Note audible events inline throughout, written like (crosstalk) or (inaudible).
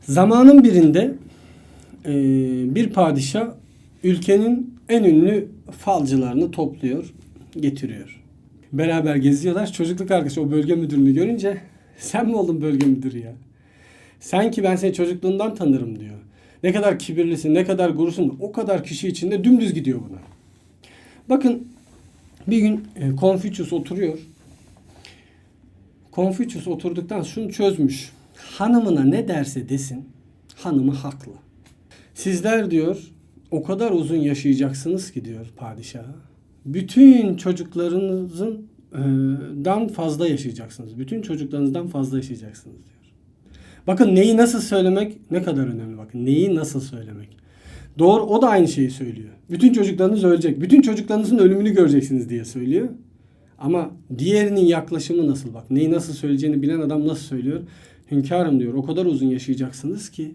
Zamanın birinde e, bir padişah ülkenin en ünlü falcılarını topluyor, getiriyor. Beraber geziyorlar. Çocukluk arkadaşı o bölge müdürünü görünce sen mi oldun bölge müdürü ya? Sen ki ben seni çocukluğundan tanırım diyor. Ne kadar kibirlisin, ne kadar gurusun. O kadar kişi içinde dümdüz gidiyor buna. Bakın bir gün e, Confucius oturuyor. Confucius oturduktan şunu çözmüş. Hanımına ne derse desin hanımı haklı. Sizler diyor o kadar uzun yaşayacaksınız ki diyor padişaha. Bütün çocuklarınızın e, dan fazla yaşayacaksınız. Bütün çocuklarınızdan fazla yaşayacaksınız diyor. Bakın neyi nasıl söylemek ne kadar önemli bakın. Neyi nasıl söylemek. Doğru o da aynı şeyi söylüyor. Bütün çocuklarınız ölecek. Bütün çocuklarınızın ölümünü göreceksiniz diye söylüyor. Ama diğerinin yaklaşımı nasıl bak. Neyi nasıl söyleyeceğini bilen adam nasıl söylüyor? Hünkârım diyor o kadar uzun yaşayacaksınız ki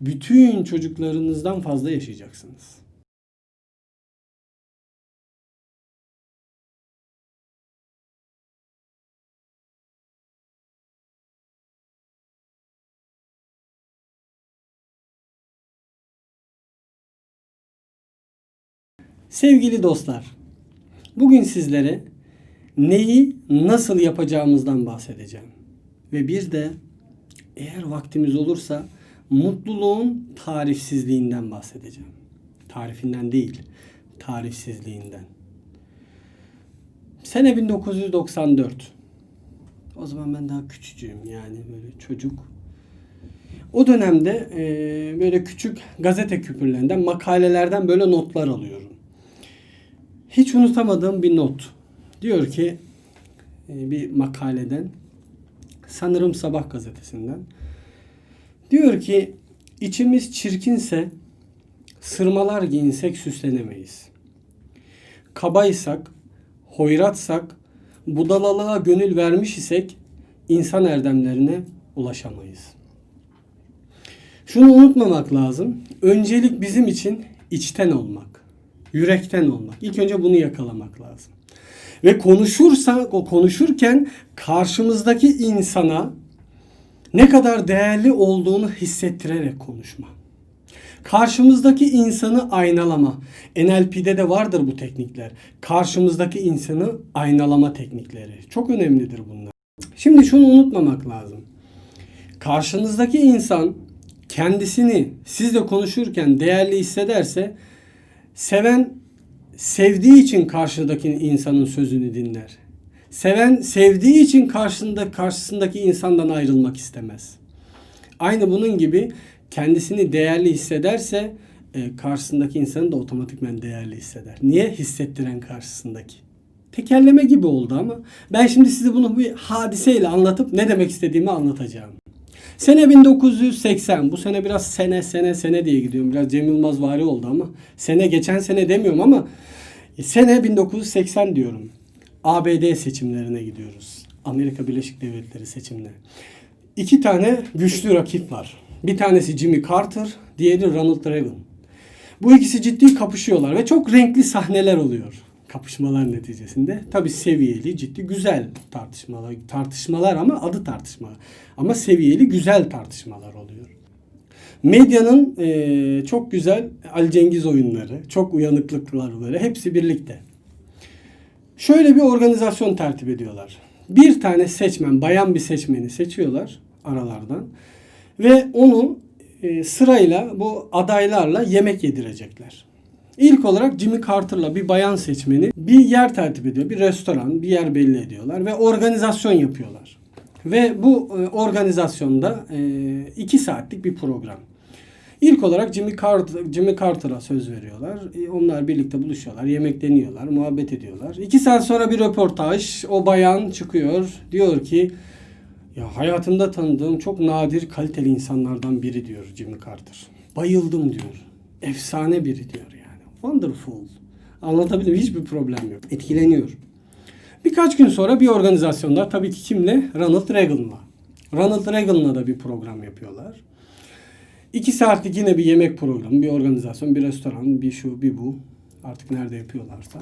bütün çocuklarınızdan fazla yaşayacaksınız. Sevgili dostlar, bugün sizlere neyi nasıl yapacağımızdan bahsedeceğim. Ve bir de eğer vaktimiz olursa mutluluğun tarifsizliğinden bahsedeceğim. Tarifinden değil, tarifsizliğinden. Sene 1994. O zaman ben daha küçücüğüm yani böyle çocuk. O dönemde e, böyle küçük gazete küpürlerinden, makalelerden böyle notlar alıyorum. Hiç unutamadığım bir not. Diyor ki e, bir makaleden sanırım Sabah gazetesinden. Diyor ki içimiz çirkinse sırmalar giyinsek süslenemeyiz. Kabaysak, hoyratsak, budalalığa gönül vermiş isek insan erdemlerine ulaşamayız. Şunu unutmamak lazım. Öncelik bizim için içten olmak. Yürekten olmak. İlk önce bunu yakalamak lazım. Ve konuşursa, o konuşurken karşımızdaki insana ne kadar değerli olduğunu hissettirerek konuşma. Karşımızdaki insanı aynalama. NLP'de de vardır bu teknikler. Karşımızdaki insanı aynalama teknikleri. Çok önemlidir bunlar. Şimdi şunu unutmamak lazım. Karşınızdaki insan kendisini sizle konuşurken değerli hissederse seven sevdiği için karşıdaki insanın sözünü dinler. Seven sevdiği için karşısında karşısındaki insandan ayrılmak istemez. Aynı bunun gibi kendisini değerli hissederse e, karşısındaki insanı da otomatikmen değerli hisseder. Niye? Hissettiren karşısındaki. Tekerleme gibi oldu ama ben şimdi size bunu bir hadiseyle anlatıp ne demek istediğimi anlatacağım. Sene 1980. Bu sene biraz sene sene sene diye gidiyorum. Biraz Cem Yılmaz vari oldu ama sene geçen sene demiyorum ama e, sene 1980 diyorum. ABD seçimlerine gidiyoruz. Amerika Birleşik Devletleri seçimleri. İki tane güçlü rakip var. Bir tanesi Jimmy Carter, diğeri Ronald Reagan. Bu ikisi ciddi kapışıyorlar ve çok renkli sahneler oluyor kapışmalar neticesinde. Tabi seviyeli, ciddi, güzel tartışmalar. Tartışmalar ama adı tartışma. Ama seviyeli, güzel tartışmalar oluyor. Medyanın eee, çok güzel Ali Cengiz oyunları, çok uyanıklıklar böyle hepsi birlikte. Şöyle bir organizasyon tertip ediyorlar. Bir tane seçmen, bayan bir seçmeni seçiyorlar aralardan ve onu e, sırayla bu adaylarla yemek yedirecekler. İlk olarak Jimmy Carter'la bir bayan seçmeni bir yer tertip ediyor. Bir restoran, bir yer belli ediyorlar ve organizasyon yapıyorlar. Ve bu e, organizasyonda e, iki saatlik bir program. İlk olarak Jimmy Carter, Jimmy Carter'a söz veriyorlar. E, Onlar birlikte buluşuyorlar, yemek deniyorlar, muhabbet ediyorlar. İki saat sonra bir röportaj. O bayan çıkıyor. Diyor ki ya hayatımda tanıdığım çok nadir kaliteli insanlardan biri diyor Jimmy Carter. Bayıldım diyor. Efsane biri diyor. Wonderful. Anlatabildim hiçbir problem yok. Etkileniyor. Birkaç gün sonra bir organizasyonda tabii ki kimle? Ronald Reagan'la. Ronald Reagan'la da bir program yapıyorlar. İki saatlik yine bir yemek programı, bir organizasyon, bir restoran, bir şu, bir bu. Artık nerede yapıyorlarsa.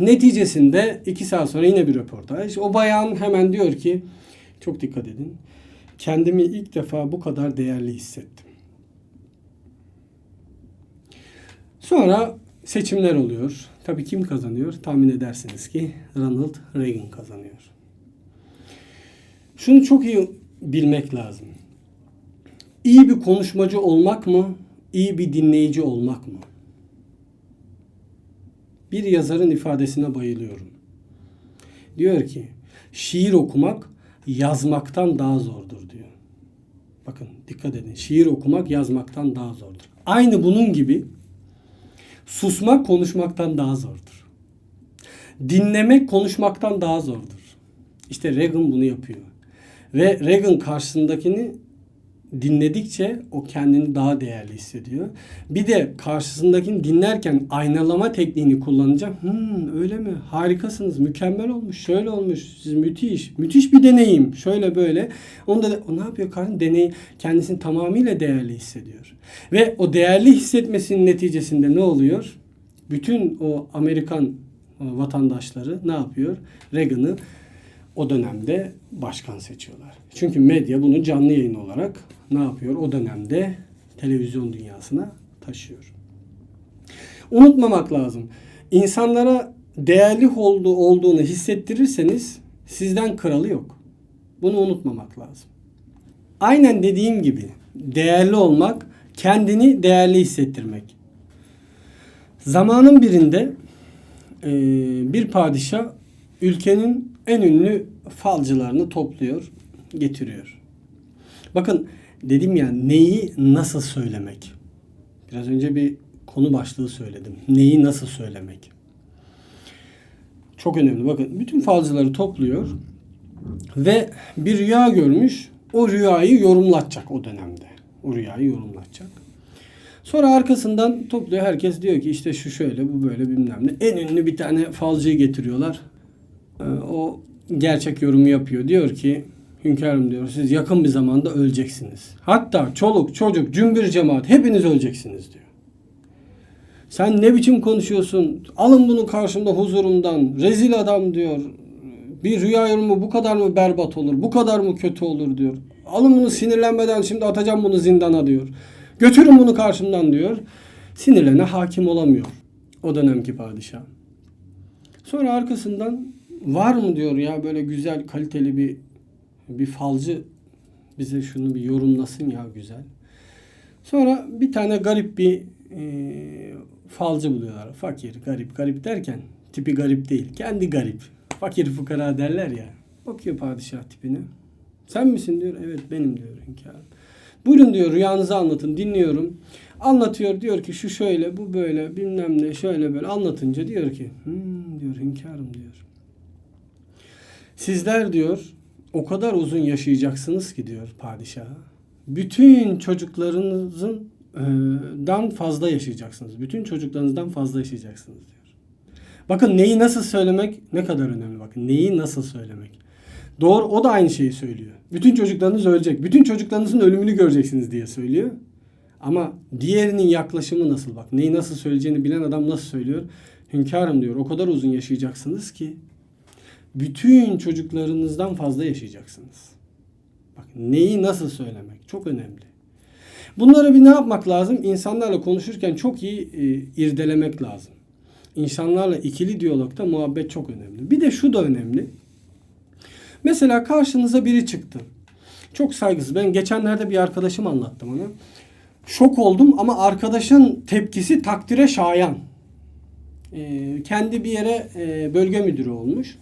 Neticesinde iki saat sonra yine bir röportaj. O bayan hemen diyor ki, çok dikkat edin. kendimi ilk defa bu kadar değerli hissettim. Sonra seçimler oluyor. Tabii kim kazanıyor? Tahmin edersiniz ki Ronald Reagan kazanıyor. Şunu çok iyi bilmek lazım. İyi bir konuşmacı olmak mı, iyi bir dinleyici olmak mı? Bir yazarın ifadesine bayılıyorum. Diyor ki, şiir okumak yazmaktan daha zordur diyor. Bakın dikkat edin. Şiir okumak yazmaktan daha zordur. Aynı bunun gibi susmak konuşmaktan daha zordur. Dinlemek konuşmaktan daha zordur. İşte Reagan bunu yapıyor. Ve Reagan karşısındakini dinledikçe o kendini daha değerli hissediyor. Bir de karşısındakini dinlerken aynalama tekniğini kullanacağım. Hmm, öyle mi? Harikasınız. Mükemmel olmuş. Şöyle olmuş. Siz müthiş. Müthiş bir deneyim. Şöyle böyle. Onu da o ne yapıyor kardeşim? Deney kendisini tamamıyla değerli hissediyor. Ve o değerli hissetmesinin neticesinde ne oluyor? Bütün o Amerikan vatandaşları ne yapıyor? Reagan'ı o dönemde başkan seçiyorlar. Çünkü medya bunu canlı yayın olarak ne yapıyor? O dönemde televizyon dünyasına taşıyor. Unutmamak lazım. İnsanlara değerli olduğu, olduğunu hissettirirseniz sizden kralı yok. Bunu unutmamak lazım. Aynen dediğim gibi değerli olmak, kendini değerli hissettirmek. Zamanın birinde bir padişah ülkenin en ünlü falcılarını topluyor, getiriyor. Bakın dedim ya neyi nasıl söylemek. Biraz önce bir konu başlığı söyledim. Neyi nasıl söylemek. Çok önemli. Bakın bütün falcıları topluyor ve bir rüya görmüş. O rüyayı yorumlatacak o dönemde. O rüyayı yorumlatacak. Sonra arkasından topluyor. Herkes diyor ki işte şu şöyle bu böyle bilmem ne. En ünlü bir tane falcıyı getiriyorlar. Ee, O gerçek yorumu yapıyor. Diyor ki hünkârım diyor siz yakın bir zamanda öleceksiniz. Hatta çoluk çocuk cümbür cemaat hepiniz öleceksiniz diyor. Sen ne biçim konuşuyorsun? Alın bunu karşımda huzurumdan. Rezil adam diyor. Bir rüya yorumu bu kadar mı berbat olur? Bu kadar mı kötü olur diyor. Alın bunu sinirlenmeden şimdi atacağım bunu zindana diyor. Götürün bunu karşımdan diyor. Sinirlerine hakim olamıyor. O dönemki padişah. Sonra arkasından var mı diyor ya böyle güzel kaliteli bir bir falcı bize şunu bir yorumlasın ya güzel. Sonra bir tane garip bir e, falcı buluyorlar. Fakir, garip, garip derken tipi garip değil. Kendi garip. Fakir fukara derler ya. Bakıyor padişah tipine. Sen misin diyor. Evet benim diyor hünkârım. Buyurun diyor rüyanızı anlatın dinliyorum. Anlatıyor diyor ki şu şöyle bu böyle bilmem ne şöyle böyle anlatınca diyor ki hmm, diyor hünkârım diyor. Sizler diyor o kadar uzun yaşayacaksınız ki diyor padişaha. Bütün çocuklarınızın e, dan fazla yaşayacaksınız. Bütün çocuklarınızdan fazla yaşayacaksınız diyor. Bakın neyi nasıl söylemek ne kadar önemli bakın. Neyi nasıl söylemek. Doğru o da aynı şeyi söylüyor. Bütün çocuklarınız ölecek. Bütün çocuklarınızın ölümünü göreceksiniz diye söylüyor. Ama diğerinin yaklaşımı nasıl bak. Neyi nasıl söyleyeceğini bilen adam nasıl söylüyor? Hünkârım diyor o kadar uzun yaşayacaksınız ki bütün çocuklarınızdan fazla yaşayacaksınız. Bak neyi nasıl söylemek çok önemli. Bunları bir ne yapmak lazım? İnsanlarla konuşurken çok iyi e, irdelemek lazım. İnsanlarla ikili diyalogda muhabbet çok önemli. Bir de şu da önemli. Mesela karşınıza biri çıktı. Çok saygısız. Ben geçenlerde bir arkadaşım anlattım ona. Şok oldum ama arkadaşın tepkisi takdire şayan. Ee, kendi bir yere e, bölge müdürü olmuş.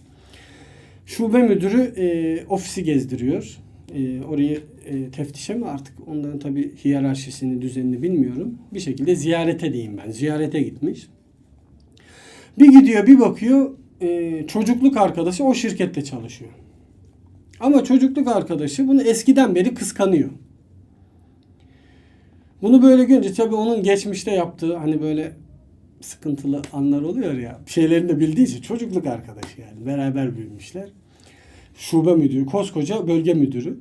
Şube müdürü e, ofisi gezdiriyor. E, orayı e, teftişe mi artık onların tabi hiyerarşisini, düzenini bilmiyorum. Bir şekilde ziyarete diyeyim ben. Ziyarete gitmiş. Bir gidiyor bir bakıyor e, çocukluk arkadaşı o şirkette çalışıyor. Ama çocukluk arkadaşı bunu eskiden beri kıskanıyor. Bunu böyle görünce tabii onun geçmişte yaptığı hani böyle sıkıntılı anlar oluyor ya. Şeylerini de bildiği için çocukluk arkadaşı yani. Beraber büyümüşler. Şube müdürü, koskoca bölge müdürü.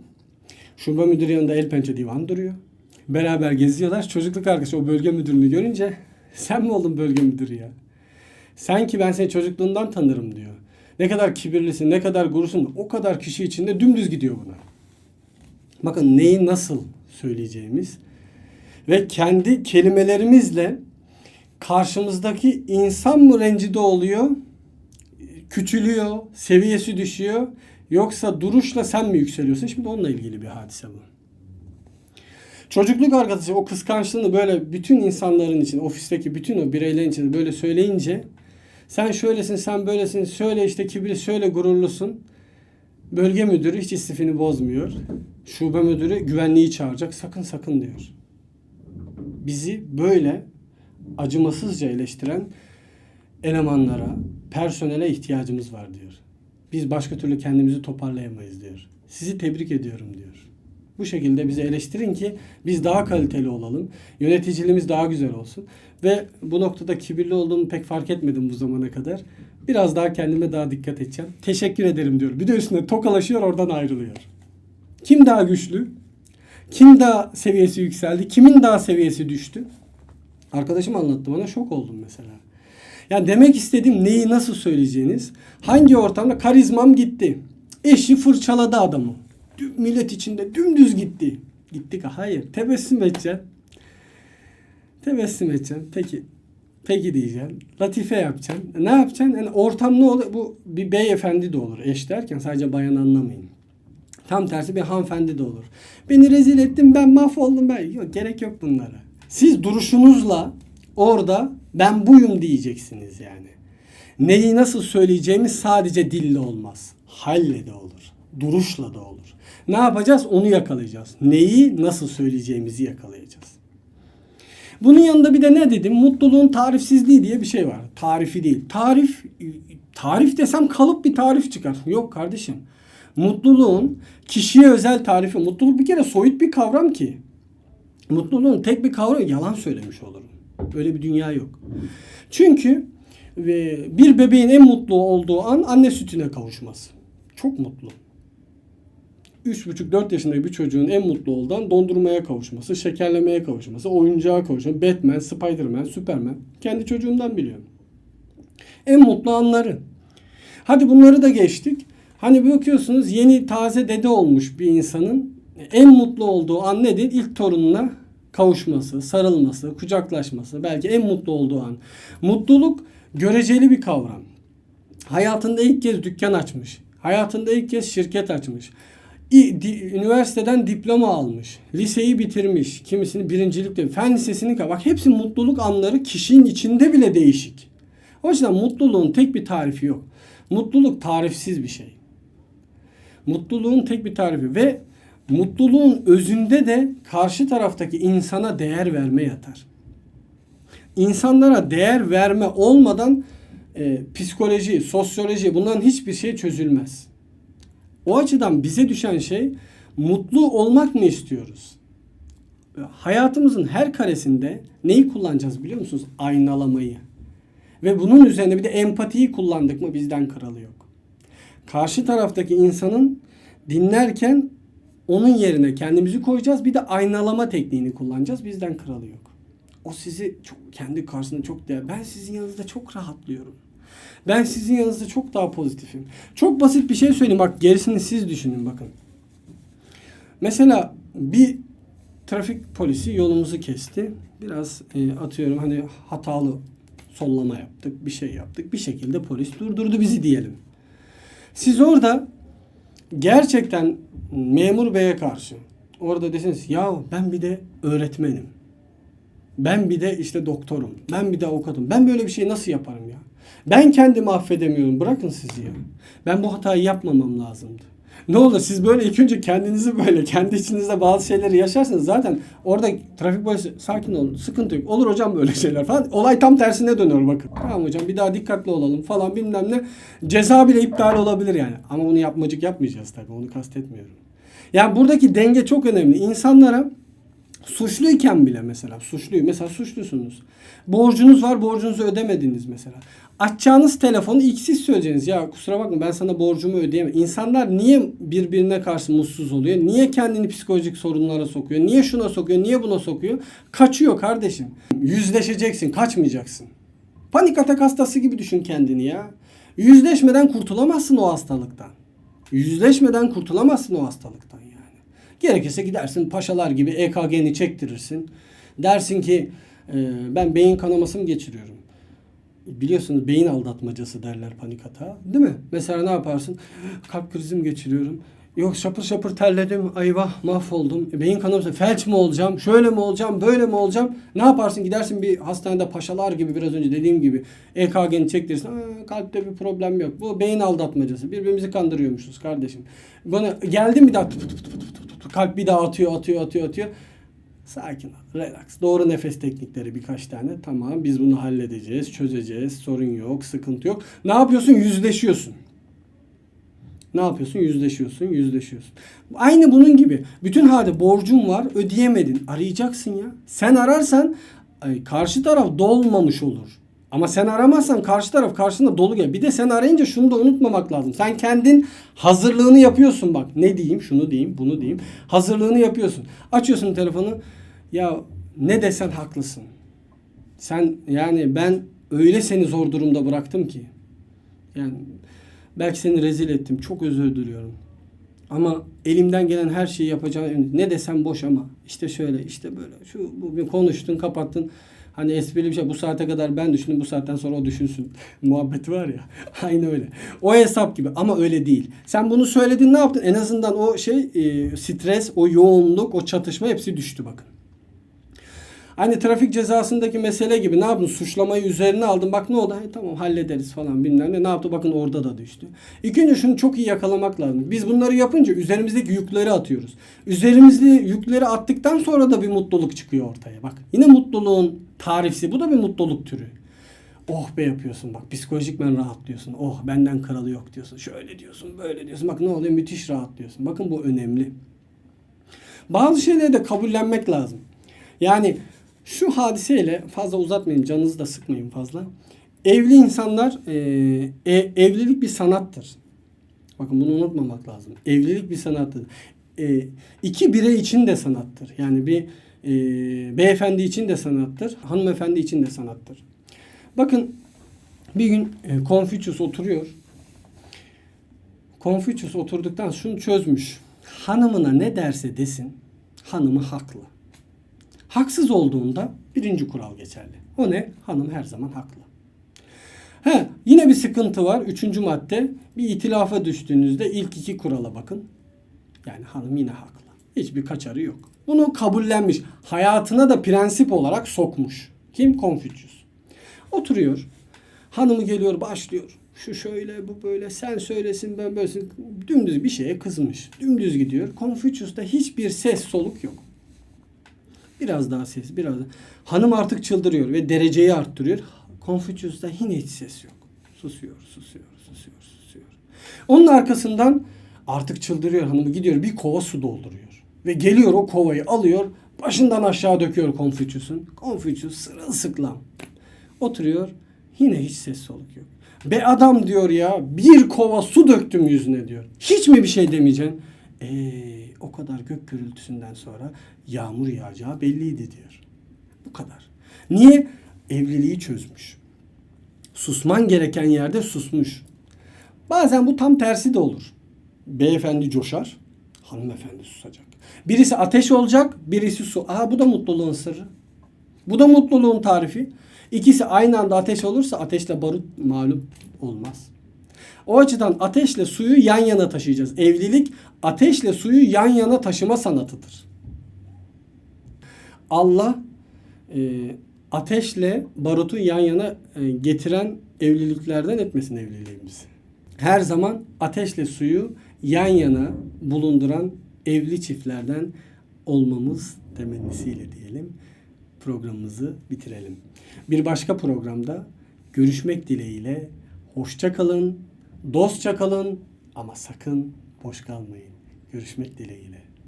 Şube müdürü yanında el pençe divan duruyor. Beraber geziyorlar. Çocukluk arkadaşı o bölge müdürünü görünce sen mi oldun bölge müdürü ya? Sen ki ben seni çocukluğundan tanırım diyor. Ne kadar kibirlisin, ne kadar gurusun o kadar kişi içinde dümdüz gidiyor buna. Bakın neyi nasıl söyleyeceğimiz ve kendi kelimelerimizle karşımızdaki insan mı rencide oluyor, küçülüyor, seviyesi düşüyor yoksa duruşla sen mi yükseliyorsun? Şimdi onunla ilgili bir hadise bu. Çocukluk arkadaşı o kıskançlığını böyle bütün insanların için, ofisteki bütün o bireylerin için böyle söyleyince sen şöylesin, sen böylesin, söyle işte kibri, söyle gururlusun. Bölge müdürü hiç istifini bozmuyor. Şube müdürü güvenliği çağıracak. Sakın sakın diyor. Bizi böyle acımasızca eleştiren elemanlara, personele ihtiyacımız var diyor. Biz başka türlü kendimizi toparlayamayız diyor. Sizi tebrik ediyorum diyor. Bu şekilde bizi eleştirin ki biz daha kaliteli olalım. Yöneticiliğimiz daha güzel olsun. Ve bu noktada kibirli olduğumu pek fark etmedim bu zamana kadar. Biraz daha kendime daha dikkat edeceğim. Teşekkür ederim diyor. Bir de üstüne tokalaşıyor oradan ayrılıyor. Kim daha güçlü? Kim daha seviyesi yükseldi? Kimin daha seviyesi düştü? Arkadaşım anlattı bana şok oldum mesela. Yani demek istediğim neyi nasıl söyleyeceğiniz. Hangi ortamda karizmam gitti. Eşi fırçaladı adamı. Millet içinde dümdüz gitti. Gittik. Hayır. Tebessüm edeceksin. Tebessüm edeceksin. Peki. Peki diyeceksin. Latife yapacaksın. Ne yapacaksın? Yani ortam ne olur? Bu bir beyefendi de olur. Eş derken sadece bayan anlamayın. Tam tersi bir hanımefendi de olur. Beni rezil ettin ben mahvoldum ben. Yok gerek yok bunlara. Siz duruşunuzla orada ben buyum diyeceksiniz yani. Neyi nasıl söyleyeceğimiz sadece dille olmaz. Halle de olur. Duruşla da olur. Ne yapacağız? Onu yakalayacağız. Neyi nasıl söyleyeceğimizi yakalayacağız. Bunun yanında bir de ne dedim? Mutluluğun tarifsizliği diye bir şey var. Tarifi değil. Tarif tarif desem kalıp bir tarif çıkar. Yok kardeşim. Mutluluğun kişiye özel tarifi. Mutluluk bir kere soyut bir kavram ki. Mutluluğun tek bir kavramı yalan söylemiş olurum. Öyle bir dünya yok. Çünkü e, bir bebeğin en mutlu olduğu an anne sütüne kavuşması. Çok mutlu. 3,5-4 yaşındaki bir çocuğun en mutlu olduğu an dondurmaya kavuşması, şekerlemeye kavuşması, oyuncağa kavuşması, Batman, Spiderman, Superman. Kendi çocuğumdan biliyorum. En mutlu anları. Hadi bunları da geçtik. Hani bakıyorsunuz yeni taze dede olmuş bir insanın en mutlu olduğu an nedir? İlk torununa kavuşması, sarılması, kucaklaşması. Belki en mutlu olduğu an. Mutluluk göreceli bir kavram. Hayatında ilk kez dükkan açmış. Hayatında ilk kez şirket açmış. Üniversiteden diploma almış. Liseyi bitirmiş. Kimisini birincilikle. Fen lisesini bak hepsi mutluluk anları kişinin içinde bile değişik. O yüzden mutluluğun tek bir tarifi yok. Mutluluk tarifsiz bir şey. Mutluluğun tek bir tarifi ve mutluluğun özünde de karşı taraftaki insana değer verme yatar. İnsanlara değer verme olmadan e, psikoloji, sosyoloji bunların hiçbir şey çözülmez. O açıdan bize düşen şey mutlu olmak mı istiyoruz? Hayatımızın her karesinde neyi kullanacağız biliyor musunuz? Aynalamayı. Ve bunun üzerine bir de empatiyi kullandık mı bizden kralı yok. Karşı taraftaki insanın dinlerken onun yerine kendimizi koyacağız. Bir de aynalama tekniğini kullanacağız. Bizden kralı yok. O sizi çok kendi karşısında çok değer. Ben sizin yanınızda çok rahatlıyorum. Ben sizin yanınızda çok daha pozitifim. Çok basit bir şey söyleyeyim. Bak gerisini siz düşünün bakın. Mesela bir trafik polisi yolumuzu kesti. Biraz e, atıyorum hani hatalı sollama yaptık, bir şey yaptık. Bir şekilde polis durdurdu bizi diyelim. Siz orada gerçekten memur beye karşı orada deseniz ya ben bir de öğretmenim. Ben bir de işte doktorum. Ben bir de avukatım. Ben böyle bir şey nasıl yaparım ya? Ben kendimi affedemiyorum. Bırakın sizi ya. Ben bu hatayı yapmamam lazımdı. Ne olur siz böyle ilk önce kendinizi böyle kendi içinizde bazı şeyleri yaşarsınız. Zaten orada trafik polisi sakin olun sıkıntı yok. Olur hocam böyle şeyler falan. Olay tam tersine dönüyor bakın. Tamam hocam bir daha dikkatli olalım falan bilmem ne. Ceza bile iptal olabilir yani. Ama bunu yapmacık yapmayacağız tabii onu kastetmiyorum. Yani buradaki denge çok önemli. İnsanlara suçluyken bile mesela suçluyu mesela suçlusunuz. Borcunuz var borcunuzu ödemediniz mesela. Açacağınız telefonu ilk siz söyleyeceksiniz. Ya kusura bakma ben sana borcumu ödeyemem. İnsanlar niye birbirine karşı mutsuz oluyor? Niye kendini psikolojik sorunlara sokuyor? Niye şuna sokuyor? Niye buna sokuyor? Kaçıyor kardeşim. Yüzleşeceksin, kaçmayacaksın. Panik atak hastası gibi düşün kendini ya. Yüzleşmeden kurtulamazsın o hastalıktan. Yüzleşmeden kurtulamazsın o hastalıktan. Gerekirse gidersin paşalar gibi EKG'ni çektirirsin. Dersin ki e, ben beyin kanaması mı geçiriyorum? Biliyorsunuz beyin aldatmacası derler panik hata. Değil mi? Mesela ne yaparsın? Kalp krizi mi geçiriyorum? Yok şapır şapır terledim. Eyvah mahvoldum. E, beyin kanaması. Felç mi olacağım? Şöyle mi olacağım? Böyle mi olacağım? Ne yaparsın? Gidersin bir hastanede paşalar gibi biraz önce dediğim gibi EKG'ni çektirirsin. Kalpte bir problem yok. Bu beyin aldatmacası. Birbirimizi kandırıyormuşuz kardeşim. Bana geldi mi daha tut, tut, tut, tut, tut, tut. kalp bir daha atıyor atıyor atıyor atıyor. Sakin ol, relax. Doğru nefes teknikleri birkaç tane. Tamam biz bunu halledeceğiz, çözeceğiz. Sorun yok, sıkıntı yok. Ne yapıyorsun? Yüzleşiyorsun. Ne yapıyorsun? Yüzleşiyorsun, yüzleşiyorsun. Aynı bunun gibi. Bütün halde borcun var, ödeyemedin. Arayacaksın ya. Sen ararsan karşı taraf dolmamış olur. Ama sen aramazsan karşı taraf karşında dolu gel. Bir de sen arayınca şunu da unutmamak lazım. Sen kendin hazırlığını yapıyorsun bak. Ne diyeyim, şunu diyeyim, bunu diyeyim. Hazırlığını yapıyorsun. Açıyorsun telefonu. Ya ne desen haklısın. Sen yani ben öyle seni zor durumda bıraktım ki. Yani belki seni rezil ettim. Çok özür diliyorum. Ama elimden gelen her şeyi yapacağım. Ne desem boş ama. işte şöyle, işte böyle. Şu bugün konuştun, kapattın. Hani esprili bir şey. Bu saate kadar ben düşündüm. Bu saatten sonra o düşünsün. (laughs) Muhabbeti var ya. (laughs) Aynı öyle. O hesap gibi ama öyle değil. Sen bunu söyledin ne yaptın? En azından o şey e, stres, o yoğunluk, o çatışma hepsi düştü bakın. Hani trafik cezasındaki mesele gibi ne yaptın? Suçlamayı üzerine aldın. Bak ne oldu? Hey, tamam hallederiz falan bilmem ne. Ne yaptı? Bakın orada da düştü. İlk önce şunu çok iyi yakalamak lazım. Biz bunları yapınca üzerimizdeki yükleri atıyoruz. Üzerimizde yükleri attıktan sonra da bir mutluluk çıkıyor ortaya. Bak yine mutluluğun tarifsi. Bu da bir mutluluk türü. Oh be yapıyorsun bak psikolojikmen rahatlıyorsun. Oh benden kralı yok diyorsun. Şöyle diyorsun böyle diyorsun. Bak ne oluyor müthiş rahatlıyorsun. Bakın bu önemli. Bazı şeyleri de kabullenmek lazım. Yani şu hadiseyle fazla uzatmayayım, canınızı da sıkmayın fazla. Evli insanlar, e, e, evlilik bir sanattır. Bakın bunu unutmamak lazım. Evlilik bir sanattır. E, iki birey için de sanattır. Yani bir e, beyefendi için de sanattır, hanımefendi için de sanattır. Bakın bir gün e, Confucius oturuyor. Confucius oturduktan şunu çözmüş. Hanımına ne derse desin, hanımı haklı. Haksız olduğunda birinci kural geçerli. O ne? Hanım her zaman haklı. He, yine bir sıkıntı var. Üçüncü madde. Bir itilafa düştüğünüzde ilk iki kurala bakın. Yani hanım yine haklı. Hiçbir kaçarı yok. Bunu kabullenmiş. Hayatına da prensip olarak sokmuş. Kim? Confucius. Oturuyor. Hanımı geliyor başlıyor. Şu şöyle bu böyle sen söylesin ben böylesin. Dümdüz bir şeye kızmış. Dümdüz gidiyor. Confucius'ta hiçbir ses soluk yok. Biraz daha ses, biraz daha. Hanım artık çıldırıyor ve dereceyi arttırıyor. Confucius'ta yine hiç ses yok. Susuyor, susuyor, susuyor, susuyor. Onun arkasından artık çıldırıyor hanımı gidiyor bir kova su dolduruyor. Ve geliyor o kovayı alıyor başından aşağı döküyor Confucius'un. Confucius sırılsıklam. Oturuyor yine hiç ses soluk yok. Be adam diyor ya bir kova su döktüm yüzüne diyor. Hiç mi bir şey demeyeceksin? Eee o kadar gök gürültüsünden sonra yağmur yağacağı belliydi diyor. Bu kadar. Niye? Evliliği çözmüş. Susman gereken yerde susmuş. Bazen bu tam tersi de olur. Beyefendi coşar, hanımefendi susacak. Birisi ateş olacak, birisi su. Aha bu da mutluluğun sırrı. Bu da mutluluğun tarifi. İkisi aynı anda ateş olursa ateşle barut malum olmaz. O açıdan ateşle suyu yan yana taşıyacağız. Evlilik ateşle suyu yan yana taşıma sanatıdır. Allah e, ateşle barutu yan yana e, getiren evliliklerden etmesin evliliğimizi. Her zaman ateşle suyu yan yana bulunduran evli çiftlerden olmamız temennisiyle diyelim programımızı bitirelim. Bir başka programda görüşmek dileğiyle hoşça kalın, dostça kalın ama sakın boş kalmayın. Görüşmek dileğiyle.